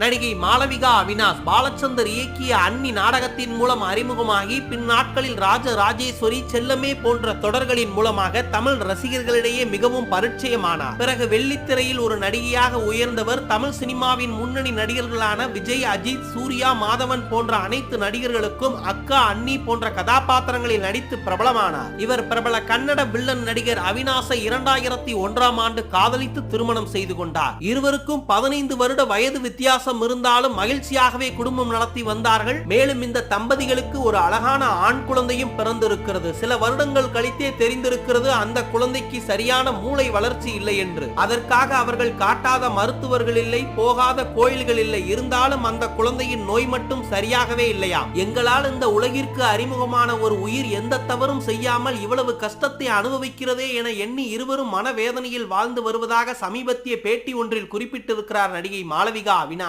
நடிகை மாளவிகா அவினாஷ் பாலச்சந்தர் இயக்கிய அன்னி நாடகத்தின் மூலம் அறிமுகமாகி பின்னாட்களில் ராஜ ராஜேஸ்வரி செல்லமே போன்ற தொடர்களின் மூலமாக தமிழ் ரசிகர்களிடையே மிகவும் பரிச்சயமானார். பிறகு வெள்ளித்திரையில் ஒரு நடிகையாக உயர்ந்தவர் தமிழ் சினிமாவின் முன்னணி நடிகர்களான விஜய் அஜித் சூர்யா மாதவன் போன்ற அனைத்து நடிகர்களுக்கும் அக்கா அன்னி போன்ற கதாபாத்திரங்களில் நடித்து பிரபலமானார். இவர் பிரபல கன்னட வில்லன் நடிகர் அவினாசை இரண்டாயிரத்தி ஒன்றாம் ஆண்டு காதலித்து திருமணம் செய்து கொண்டார். இருவருக்கும் பதினைந்து வருட வயது வித்தியாசம் இருந்தாலும் மகிழ்ச்சியாகவே குடும்பம் நடத்தி வந்தார்கள். மேலும் இந்த தம்பதிகளுக்கு ஒரு அழகான ஆண் குழந்தையும் பிறந்திருக்கிறது. சில வருடங்கள் கழித்தே தெரிந்திருக்கிறது அந்த குழந்தைக்கு சரியான மூளை வளர்ச்சி இல்லை என்று. அதற்காக அவர்கள் காட்டாத மருத்துவர்கள் இல்லை போகாத கோயில்கள் இல்லை. இருந்தாலும் அந்த குழந்தையின் நோய் மட்டும் சரியாகவே இல்லையா எங்களால் இந்த உலகிற்கு அறிமுகமான ஒரு உயிர் எந்த தவறும் செய்யாமல் இவ்வளவு கஷ்டத்தை அனுபவிக்கிறதே என எண்ணி இருவரும் மனவேதனையில் வாழ்ந்து வருவதாக சமீபத்திய பேட்டி ஒன்றில் குறிப்பிட்டிருக்கிறார் நடிகை மாளவிகா அவினாஷ்.